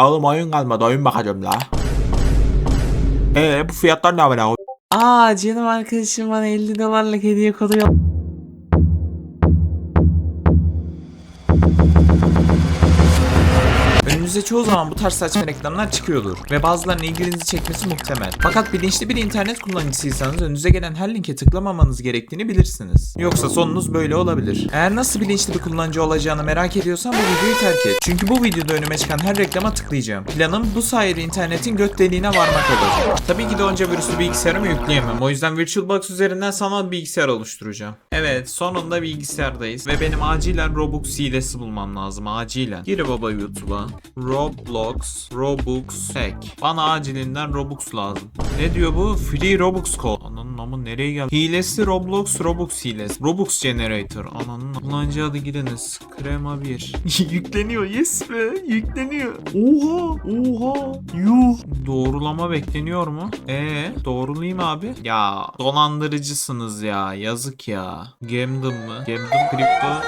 Oğlum oyun kalmadı oyun bakacağım la. Eee bu fiyatlar ne haber abi? Aa canım arkadaşım bana 50 dolarlık hediye kodu yolladı. Önümüze çoğu zaman bu tarz saçma reklamlar çıkıyordur ve bazılarının ilginizi çekmesi muhtemel. Fakat bilinçli bir internet kullanıcısıysanız önünüze gelen her linke tıklamamanız gerektiğini bilirsiniz. Yoksa sonunuz böyle olabilir. Eğer nasıl bilinçli bir kullanıcı olacağını merak ediyorsan bu videoyu terk et. Çünkü bu videoda önüme çıkan her reklama tıklayacağım. Planım bu sayede internetin göt deliğine varmak olacak. Tabii ki de onca virüslü bilgisayarımı yükleyemem. O yüzden VirtualBox üzerinden sanal bilgisayar oluşturacağım. Evet sonunda bilgisayardayız ve benim acilen Robux hilesi bulmam lazım acilen. Gir baba YouTube'a. Roblox, Robux hack. Bana acilinden Robux lazım. Ne diyor bu? Free Robux code. Ananın amı nereye geldi? Hilesi Roblox, Robux hilesi. Robux generator. Ananın kullanıcı adı giriniz. Krema 1. Yükleniyor yes be. Yükleniyor. Oha. Oha. Yuh. Doğrulama bekleniyor mu? Ee, doğrulayayım abi. Ya dolandırıcısınız ya. Yazık ya. Gamdom mı? Gamdom kripto.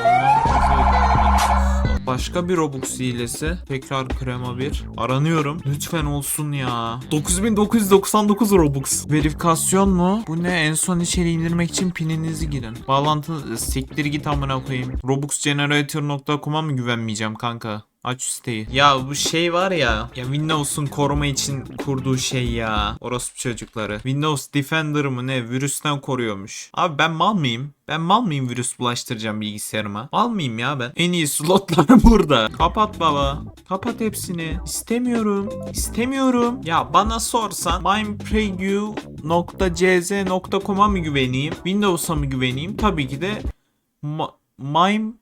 Başka bir Robux hilesi. Tekrar krema 1. Aranıyorum. Lütfen olsun ya. 9999 Robux. Verifikasyon mu? Bu ne? En son içeri indirmek için pininizi girin. Bağlantı siktir git amına koyayım. Robuxgenerator.com'a mı güvenmeyeceğim kanka? Aç siteyi. Ya bu şey var ya. Ya Windows'un koruma için kurduğu şey ya. Orospu çocukları. Windows Defender mı ne? Virüsten koruyormuş. Abi ben mal mıyım? Ben mal mıyım virüs bulaştıracağım bilgisayarıma? Mal mıyım ya ben? En iyi slotlar burada. Kapat baba. Kapat hepsini. İstemiyorum. İstemiyorum. Ya bana sorsan mimepreview.cz.com'a mı güveneyim? Windows'a mı güveneyim? Tabii ki de Ma- Mime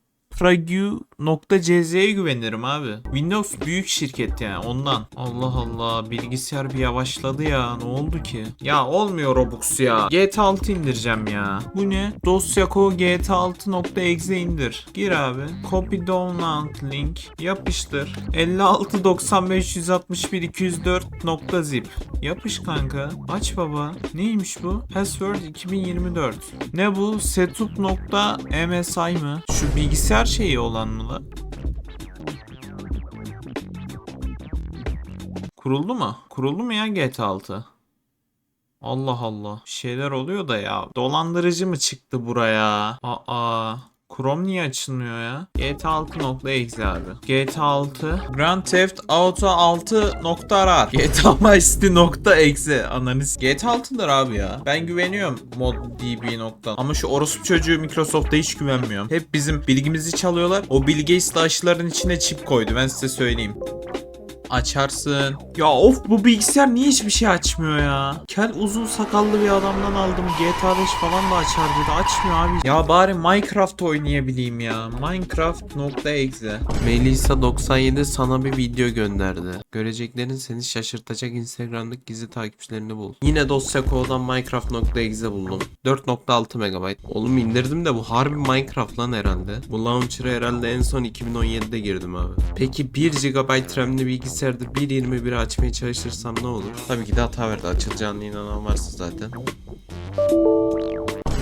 Pragu.cz'ye güvenirim abi. Windows büyük şirket yani ondan. Allah Allah bilgisayar bir yavaşladı ya. Ne oldu ki? Ya olmuyor Robux ya. GTA 6 indireceğim ya. Bu ne? Dosyako GTA 6.exe indir. Gir abi. Copy download link. Yapıştır. 56 95 161 204 zip. Yapış kanka. Aç baba. Neymiş bu? Password 2024. Ne bu? Setup.msi mı? Şu bilgisayar şeyi olan mı la? Kuruldu mu? Kuruldu mu ya GTA 6? Allah Allah. Bir şeyler oluyor da ya. Dolandırıcı mı çıktı buraya? Aa. Chrome niye açılmıyor ya? GTA 6.exe abi. GTA 6 Grand Theft Auto 6.rar GTA Vice Analiz GTA 6'dır abi ya. Ben güveniyorum moddb. nokta. Ama şu orospu çocuğu Microsoft'a hiç güvenmiyorum. Hep bizim bilgimizi çalıyorlar. O Bill Gates de aşıların içine çip koydu. Ben size söyleyeyim. Açarsın. Ya of bu bilgisayar niye hiçbir şey açmıyor ya? Kel uzun sakallı bir adamdan aldım. GTA 5 falan da açar dedi. Açmıyor abi. Ya bari Minecraft oynayabileyim ya. Minecraft.exe Melisa 97 sana bir video gönderdi. Göreceklerin seni şaşırtacak Instagram'daki gizli takipçilerini bul. Yine dosya kodan Minecraft.exe buldum. 4.6 MB. Oğlum indirdim de bu harbi Minecraft lan herhalde. Bu launcher'a herhalde en son 2017'de girdim abi. Peki 1 GB RAM'li bilgisayarda 1.21 açmaya çalışırsam ne olur? Tabii ki de hata verdi. Açılacağına inanan varsa zaten.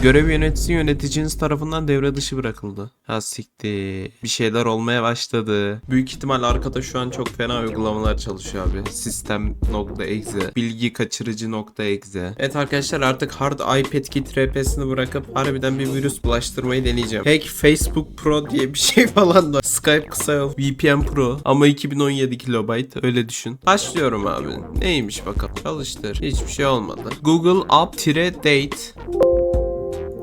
Görev yöneticisi yöneticiniz tarafından devre dışı bırakıldı. Ha siktir. Bir şeyler olmaya başladı. Büyük ihtimal arkada şu an çok fena uygulamalar çalışıyor abi. Sistem.exe, bilgi kaçırıcı.exe. Evet arkadaşlar artık hard iPad kit RP'sini bırakıp harbiden bir virüs bulaştırmayı deneyeceğim. Hack Facebook Pro diye bir şey falan var. Skype kısa yol VPN Pro ama 2017 kilobayt öyle düşün. Başlıyorum abi. Neymiş bakalım. Çalıştır. Hiçbir şey olmadı. Google App-Date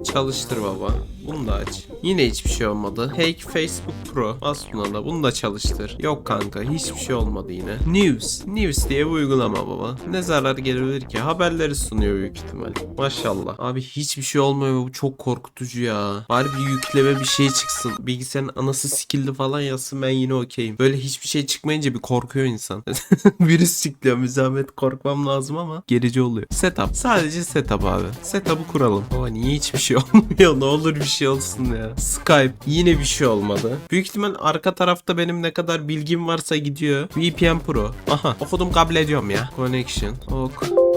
Çalıştır baba. Bunu da aç. Yine hiçbir şey olmadı. Hack Facebook Pro. Bas buna da. Bunu da çalıştır. Yok kanka. Hiçbir şey olmadı yine. News. News diye bir uygulama baba. Ne zarar gelebilir ki? Haberleri sunuyor büyük ihtimal. Maşallah. Abi hiçbir şey olmuyor. Bu çok korkutucu ya. Bari bir yükleme bir şey çıksın. Bilgisayarın anası skill'li falan yazsın ben yine okeyim. Böyle hiçbir şey çıkmayınca bir korkuyor insan. Virüs çıkıyor. Müzahmet korkmam lazım ama gerici oluyor. Setup. Sadece setup abi. Setup'ı kuralım. Baba niye hiçbir şey olmuyor? Ne olur bir şey olsun ya. Skype yine bir şey olmadı. Büyük ihtimal arka tarafta benim ne kadar bilgim varsa gidiyor. VPN Pro. Aha okudum kabul ediyorum ya. Connection. Ok.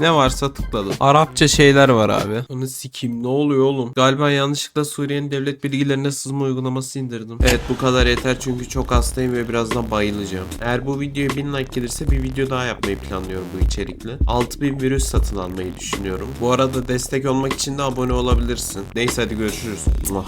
Ne varsa tıkladım. Arapça şeyler var abi. Onu sikim ne oluyor oğlum? Galiba yanlışlıkla Suriye'nin devlet bilgilerine sızma uygulaması indirdim. Evet bu kadar yeter çünkü çok hastayım ve birazdan bayılacağım. Eğer bu videoya 1000 like gelirse bir video daha yapmayı planlıyorum bu içerikle. 6000 virüs satın almayı düşünüyorum. Bu arada destek olmak için de abone olabilirsin. Neyse hadi görüşürüz. Muah.